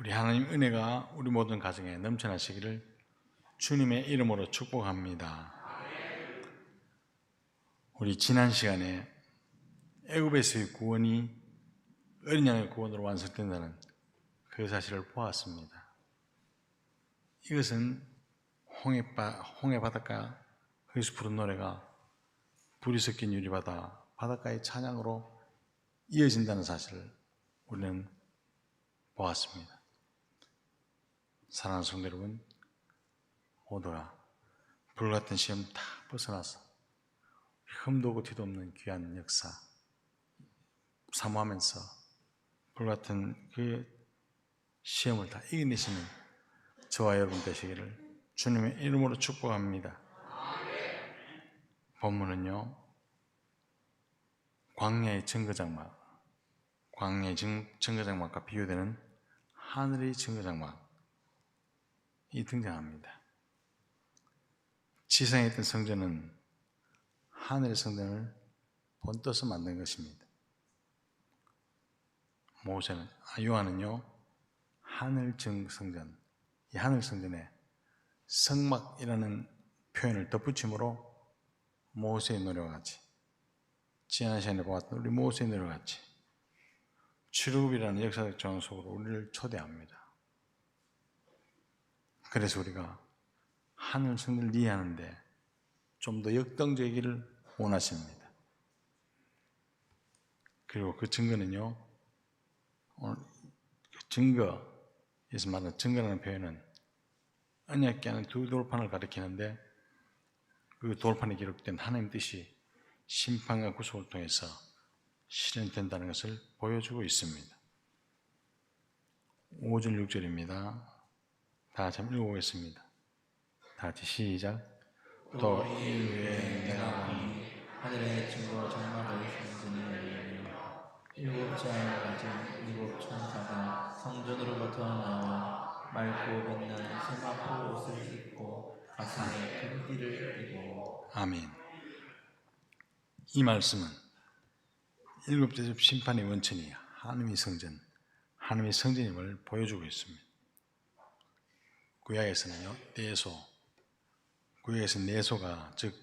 우리 하나님 은혜가 우리 모든 가정에 넘쳐나시기를 주님의 이름으로 축복합니다. 우리 지난 시간에 애굽에서의 구원이 어린 양의 구원으로 완성된다는 그 사실을 보았습니다. 이것은 홍해바, 홍해바닷가 거기서 부른 노래가 불이 섞인 유리바다 바닷가의 찬양으로 이어진다는 사실을 우리는 보았습니다. 사랑하는 성도 여러분, 오더라 불같은 시험 다 벗어나서 흠도 오고 티도 없는 귀한 역사 사모하면서 불같은 그 시험을 다 이겨내시는 저와 여러분 되시기를 주님의 이름으로 축복합니다. 본문은요, 광야의 증거장막, 광야의 증, 증거장막과 비교되는 하늘의 증거장막 이 등장합니다. 지상에 있던 성전은 하늘의 성전을 본떠서 만든 것입니다. 모세는, 아, 요한은요, 하늘 증성전, 이 하늘 성전에 성막이라는 표현을 덧붙임으로 모세의 노래와 같이 지난 시간에 보았던 우리 모세의 노래와 같이 출애굽이라는 역사적 정황 속으로 우리를 초대합니다. 그래서 우리가 하늘 성전을 이해하는데 좀 더 역동적이기를 원하십니다. 그리고 그 증거는요, 오늘 그 증거에서 말하는 증거라는 표현은 언약계 안에 두 돌판을 가리키는데 그 돌판에 기록된 하나님 뜻이 심판과 구속을 통해서 실현된다는 것을 보여주고 있습니다. 5절 6절입니다. 다 같이 한번 읽어보겠습니다. 다 같이 시작. 또 이후에 내가 보니 하늘의 증거 성전이 열리며 일곱 짤 가진 일곱 천사가 성전으로부터 나와 맑고 빛나는 세마포 옷을 입고 가슴에 금띠를 띠고 아멘. 이 말씀은 일곱 대접 심판의 원천이 하나님의 성전, 하나님의 성전임을 보여주고 있습니다. 구약에서는요, 내소, 구약에서 내소가 즉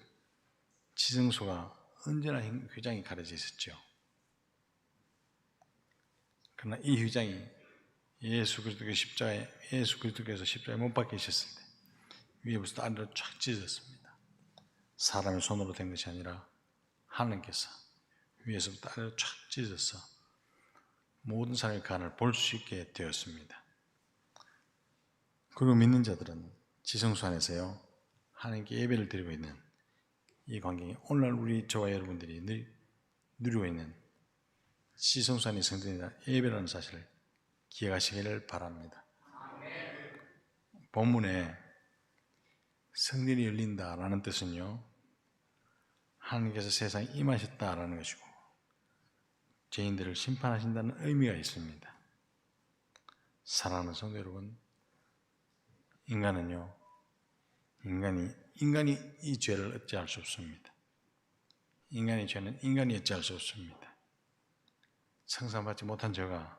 지성소가 언제나 휘장이 가려져 있었죠. 그러나 이 휘장이 예수 그리스도의 십자가에 예수 그리스도께서 십자가에 못 박히셨을 때 위에부터 아래로 쫙 찢어졌습니다. 사람의 손으로 된 것이 아니라 하나님께서 위에서부터 아래로 쫙 찢어서 모든 사람의 간을 볼 수 있게 되었습니다. 그리고 믿는 자들은 지성소 안에서요 하나님께 예배를 드리고 있는 이 광경이 오늘날 우리 저와 여러분들이 늘 누리고 있는 지성소 안의 성전이다 예배라는 사실을 기억하시기를 바랍니다. 본문에 성전이 열린다라는 뜻은요, 하나님께서 세상에 임하셨다라는 것이고, 죄인들을 심판하신다는 의미가 있습니다. 사랑하는 성도 여러분, 인간은요, 인간이, 인간이 이 죄를 어찌할 수 없습니다. 인간의 죄는 인간이 어찌할 수 없습니다. 청산받지 못한 죄가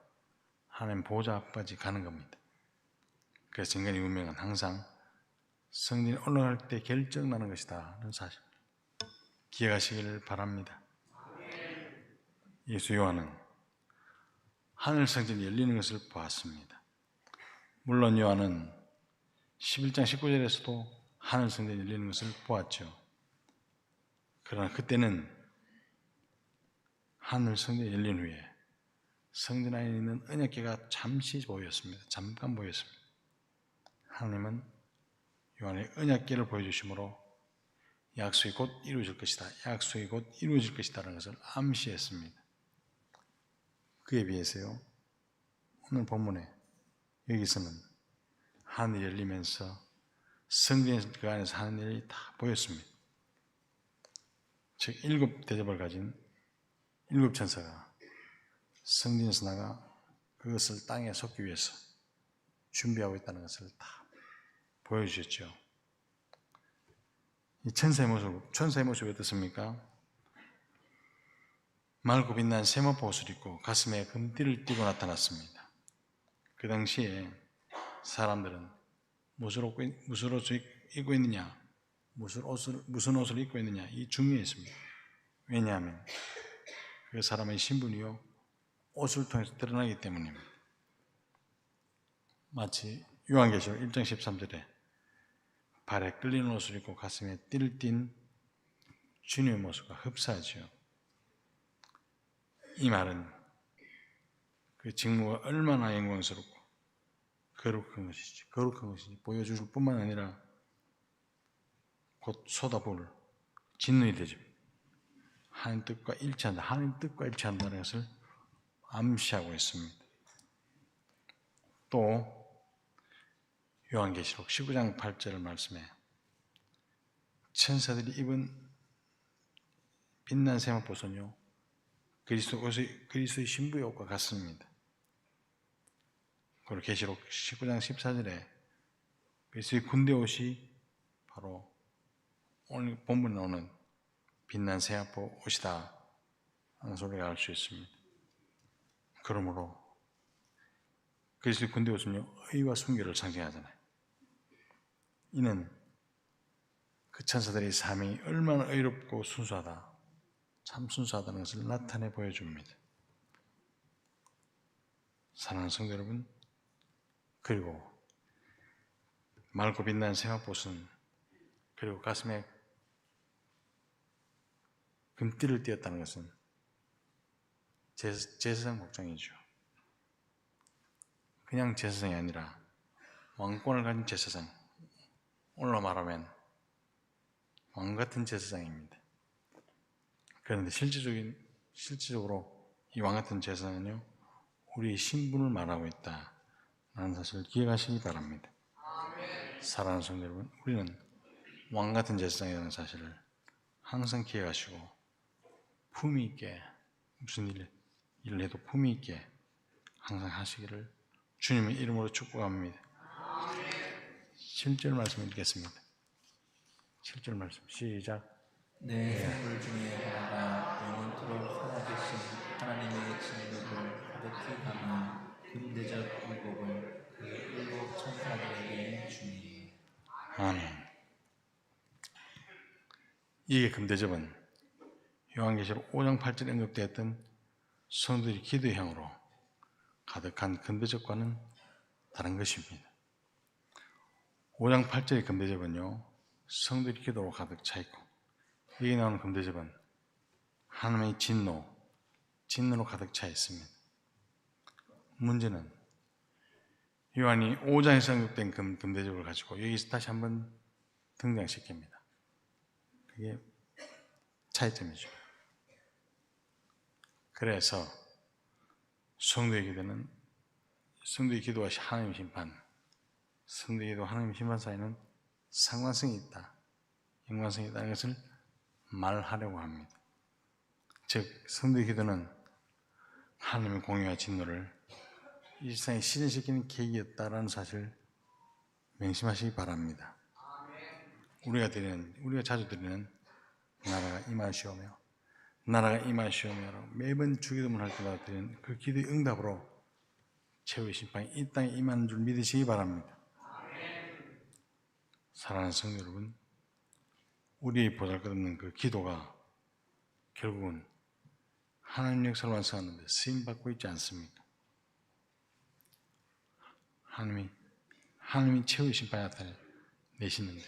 하나님 보좌 앞까지 가는 겁니다. 그래서 인간의 운명은 항상 성전에 올라갈 때 결정나는 것이다. 하는 사실. 기억하시기를 바랍니다. 예수 요한은 하늘 성전이 열리는 것을 보았습니다. 물론 요한은 11장 19절에서도 하늘 성전이 열리는 것을 보았죠. 그러나 그때는 하늘 성전이 열린 후에 성전 안에 있는 언약궤가 잠시 보였습니다. 잠깐 보였습니다. 하나님은 요한의 언약궤를 보여주심으로 약속이 곧 이루어질 것이다. 약속이 곧 이루어질 것이다라는 것을 암시했습니다. 그에 비해서요. 오늘 본문에 여기서는 하늘이 열리면서 성전 그 안에서 하는 일이 다 보였습니다. 즉 일곱 대접을 가진 일곱 천사가 성전에서 나가 그것을 땅에 쏟기 위해서 준비하고 있다는 것을 다 보여주셨죠. 이 천사의 모습, 천사의 모습이 어떻습니까? 맑고 빛난 세마포 옷을 입고 가슴에 금띠를 띠고 나타났습니다. 그 당시에 사람들은 무슨 옷, 무슨 옷을 입고 있느냐, 무슨 옷을, 무슨 옷을 입고 있느냐, 이 중요했습니다. 왜냐하면 그 사람의 신분이요, 옷을 통해서 드러나기 때문입니다. 마치 요한계시록 1장 13절에 발에 끌리는 옷을 입고 가슴에 띠를 띤 주님의 모습과 흡사하지요. 이 말은 그 직무가 얼마나 영광스럽고 거룩한 것이지, 거룩한 것이지 보여줄 뿐만 아니라 곧 쏟아부을 진노의 대접, 하나님 뜻과 일치한다, 하나님 뜻과 일치한다는 것을 암시하고 있습니다. 또 요한계시록 19장 8절 말씀에 천사들이 입은 빛난 세마포선요 그리스도의 신부의 옷과 같습니다. 그리고 계시록 19장 14절에 그리스도의 군대 옷이 바로 오늘 본문에 나오는 빛난 세마포 옷이다 하는 소리가 알수 있습니다. 그러므로 그리스도의 군대 옷은요 의와 순결을 상징하잖아요. 이는 그 천사들의 삶이 얼마나 의롭고 순수하다, 참 순수하다는 것을 나타내 보여줍니다. 사랑하는 성도 여러분, 그리고 맑고 빛난 세마꽃은 그리고 가슴에 금띠를 띄었다는 것은 제, 제사장 복장이죠. 그냥 제사장이 아니라 왕권을 가진 제사장, 오늘로 말하면 왕 같은 제사장입니다. 그런데 실질적인 실질적으로 이 왕 같은 제사장은요 우리의 신분을 말하고 있다 라는 사실을 기억하시기 바랍니다. 사랑하는 성도 여러분, 우리는 왕 같은 제사장이라는 사실을 항상 기억하시고 품위 있게 무슨 일, 일을 해도 품위 있게 항상 하시기를 주님의 이름으로 축복합니다. 7절 말씀 읽겠습니다. 7절 말씀 시작. 내 성물 중에 하나가 영원토록 살아계신 하나님의 진노를 가득히 담은 금대적 율법을 그 일곱 천사들에게 주니 아멘. 이게 금대접은 요한계시록 5장 8절에 언급되었던 성도들의 기도의 향으로 가득한 금대접과는 다른 것입니다. 5장 8절의 금대접은요, 성도들의 기도로 가득 차 있고, 여기 나오는 금대접은 하나님의 진노, 진노로 가득 차 있습니다. 문제는 요한이 5장에서 언급된 금, 금대접을 가지고 여기서 다시 한번 등장시킵니다. 그게 차이점이죠. 그래서 성도의 기도는 성도의 기도와 하나님 심판, 성도의 기도와 하나님 심판 사이는 상관성이 있다, 연관성이 있다는 것을 말하려고 합니다. 즉, 성도의 기도는 하나님의 공의와 진노를 이 세상에 실현시키는 계기였다라는 사실을 명심하시기 바랍니다. 우리가 드리는, 우리가 자주 드리는 나라가 임하시오며, 나라가 임하시오며, 매번 주기도문 할 때마다 드리는 그 기도의 응답으로 최후의 심판이 이 땅에 임하는 줄 믿으시기 바랍니다. 사랑하는 성도 여러분, 우리의 보잘것없는 그 기도가 결국은 하나님 역사를 완성하는데 쓰임 받고 있지 않습니까? 하나님이, 하나님이 심판에 나타내 내시는데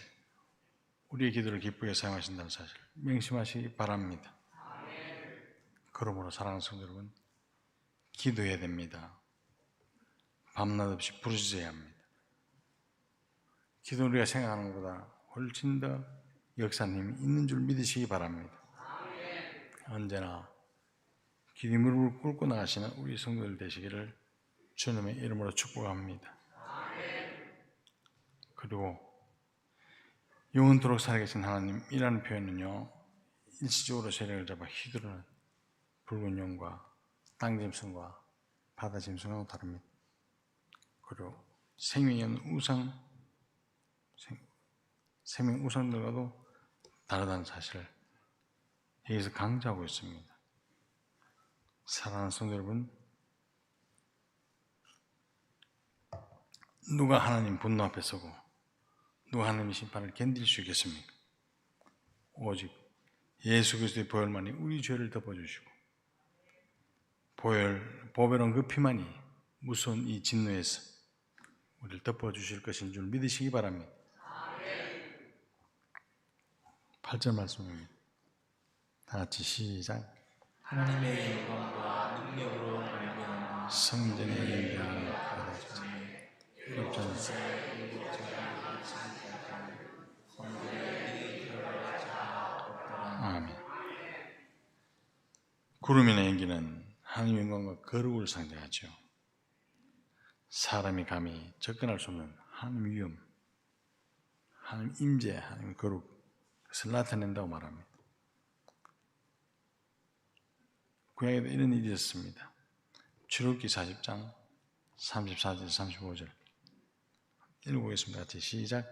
우리의 기도를 기쁘게 사용하신다는 사실 명심하시기 바랍니다. 그러므로 사랑하는 성도 여러분, 기도해야 됩니다. 밤낮 없이 부르짖어야 합니다. 기도 우리가 생각하는 것보다 훨씬 더 역사님이 있는 줄 믿으시기 바랍니다. 언제나 기도 무릎을 꿇고 나가시는 우리 성도들 되시기를 주님의 이름으로 축복합니다. 그리고 영원토록 살아계신 하나님이라는 표현은요, 일시적으로 세력을 잡아 휘두르는 붉은 용과 땅 짐승과 바다 짐승하고 다릅니다. 그리고 없는 우상, 생, 생명 우상들과도 다르다는 사실을 여기서 강조하고 있습니다. 사랑하는 성도 여러분, 누가 하나님 분노 앞에 서고 누가 하나님의 심판을 견딜 수 있겠습니까? 오직 예수 그리스도의 보혈만이 우리 죄를 덮어주시고 보혈, 보배로운 그 피만이 무서운 이 진노에서 우리를 덮어주실 것인 줄 믿으시기 바랍니다. 8절 말씀입니다. 다 같이 시작. 하나님의 영광과 능력으로 성전의 영광을 받아주자. 일곱절 아멘. 구름이나 연기는 하나님의 영광과 거룩을 상징하죠. 사람이 감히 접근할 수 없는 하나님 위엄, 하나님 임재, 하나님 거룩, 그것을 나타낸다고 말합니다. 구약에도 이런 일이 있었습니다. 출애굽기 40장 34절 35절 읽어보겠습니다. 같이 시작.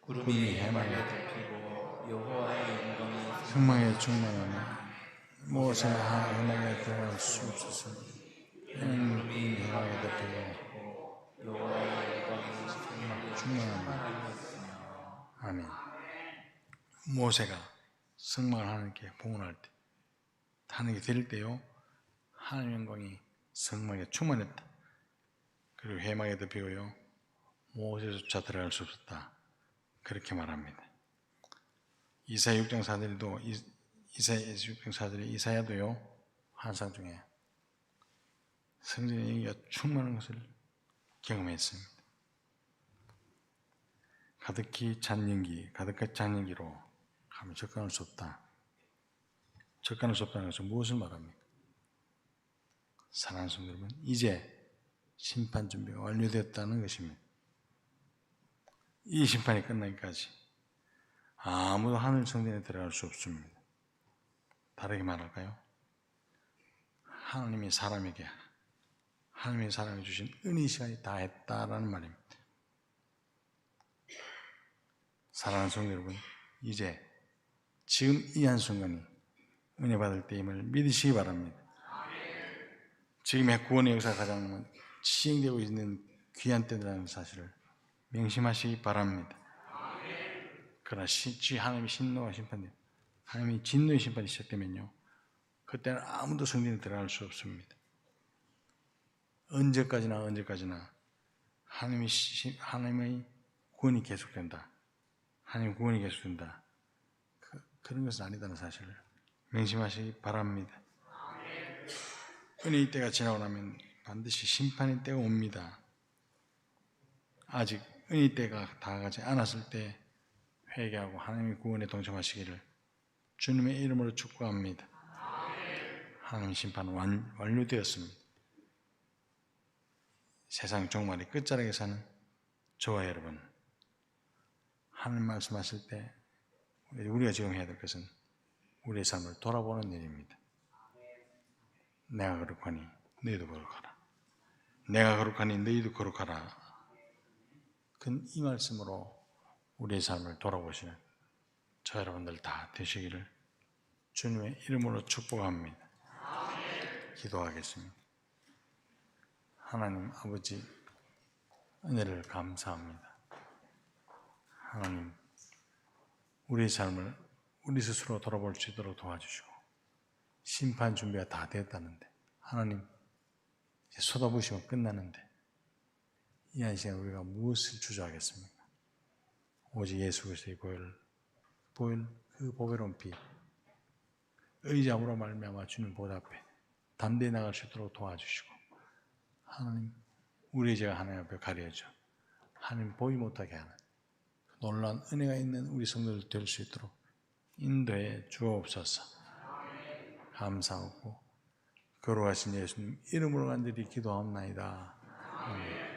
구름이 해만에 덮이고 여호와의 영광이 흥망에 충만하며 무엇이나 하나 흥망에 들어갈 수 없었으니 이는 구름이 해망에 덮이고 여호와의 영광이 충만하며 아멘. 모세가 성막을 하나님께 봉헌할 때, 하나님께 드릴 때요, 하나님 영광이 성막에 충만했다. 그리고 해막에 덮이고요, 모세조차 들어갈 수 없었다. 그렇게 말합니다. 이사야 6장 4절에도 이사야 6장 4절에 이사야도요 환상 중에 성전의 영기가 충만한 것을 경험했습니다. 가득히 찬 연기, 가득히 찬 연기로 가면 접근할 수 없다. 접근할 수 없다는 것은 무엇을 말합니까? 사랑하는 성도 여러분, 이제 심판 준비가 완료되었다는 것입니다. 이 심판이 끝나기까지 아무도 하늘 성전에 들어갈 수 없습니다. 다르게 말할까요? 하나님이 사람에게 하나님의 사랑해 주신 은혜 시간이 다 했다라는 말입니다. 사랑하는 성도 여러분, 이제 지금 이 한순간이 은혜 받을 때임을 믿으시기 바랍니다. 지금의 구원의 역사가 가장 시행되고 있는 귀한 때라는 사실을 명심하시기 바랍니다. 그러나 시, 하나님의 신노와 심판이 하나님의 진노의 심판이 시작되면요. 그때는 아무도 성전에 들어갈 수 없습니다. 언제까지나 언제까지나 하나님의, 시, 하나님의 구원이 계속된다. 하나님 구원이 계속된다. 그, 그런 것은 아니다는 사실을 명심하시기 바랍니다. 은혜의 때가 지나고 나면 반드시 심판의 때가 옵니다. 아직 은혜의 때가 다가가지 않았을 때 회개하고 하나님의 구원에 동참하시기를 주님의 이름으로 축복합니다. 하나님의 심판은 완, 완료되었습니다. 세상 종말의 끝자락에 사는 저와 여러분, 하나님 말씀하실 때 우리가 지금 해야 될 것은 우리의 삶을 돌아보는 일입니다. 내가 거룩하니 너희도 거룩하라. 내가 거룩하니 너희도 거룩하라. 그이 말씀으로 우리의 삶을 돌아보시는 저 여러분들 다 되시기를 주님의 이름으로 축복합니다. 기도하겠습니다. 하나님 아버지 은혜를 감사합니다. 하나님 우리의 삶을 우리 스스로 돌아볼 수 있도록 도와주시고 심판 준비가 다 됐다는데 하나님 이제 쏟아부으시면 끝나는데 이한 시간 우리가 무엇을 주저하겠습니까? 오직 예수 그리스도의 보혈, 보혈 그 보배로운 피 의자으로 말미암아 주님 보좌 앞에 담대히 나갈 수 있도록 도와주시고 하나님 우리의 죄가 하나님 앞에 가려져 하나님 보이 못하게 하는 그 놀라운 은혜가 있는 우리 성도들 될 수 있도록 인도해 주옵소서 감사하고 거룩하신 예수님 이름으로 간절히 기도하옵나이다. 아멘.